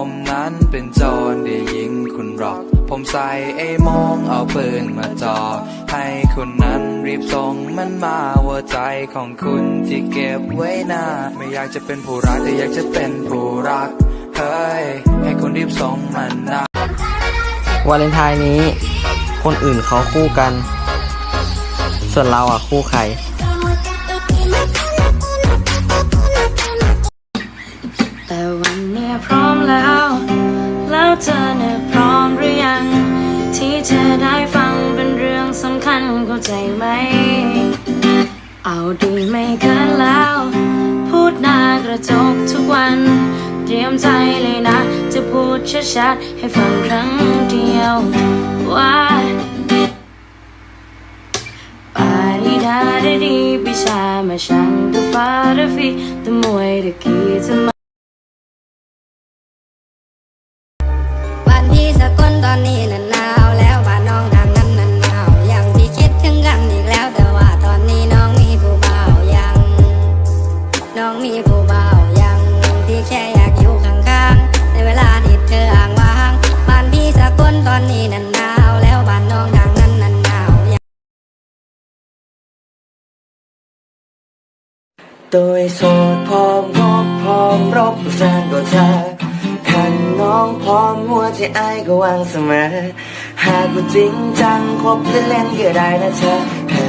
ผมนั้นเป็นโจรได้ยิงคุณหรอก ผมใส่ไอ้มองเอาปืนมาจอ ให้คุณนั้นรีบส่งมันมาหัวใจของคุณที่เก็บไว้นาไม่อยากจะเป็นผู้รักแต่อยากจะเป็นผู้รัก เฮ้ย ให้คุณรีบส่งมันนะวาเลนไทน์นี้ คนอื่นเขาคู่กัน ส่วนเราอะคู่ใคร เนี้ยพร้อมแล้ว แล้วเธอเนี่ยพร้อมหรือยัง ที่จะได้ฟังเป็นเรื่องสำคัญเข้าใจไหม เอาดีไม่เกินแล้ว พูดหน้ากระจกทุกวัน เตรียมใจเลยนะ จะพูดชัดๆให้ฟังครั้งเดียว ว่าปาดีดาดดีปิชามาชังตะฟาดฟีตะมวยตะกีตะ อนนี้น่ะหนาวแล้วบ้านน้องทางนั้นน่ะหนาวยังที่คิดถึงกันอีกแล้ว แต่ว่าตอนนี้น้องมีผู้บ่าวยัง น้องมีผู้บ่าวยังที่แค่อยากอยู่ข้างๆ ในเวลาที่เธออ่างว่างบ้านพี่สกลตอนนี้น่ะหนาวแล้วบ้านน้องทางนั้นน่ะหนาวยังตัวโสดพร้อมรบพร้อมรบแฟนก็เธอขันน้ องพร้อมหัวใจไอ้ก็วางเสมอ หากว่าจริงจังคบเล่นๆก็ได้นะเธอ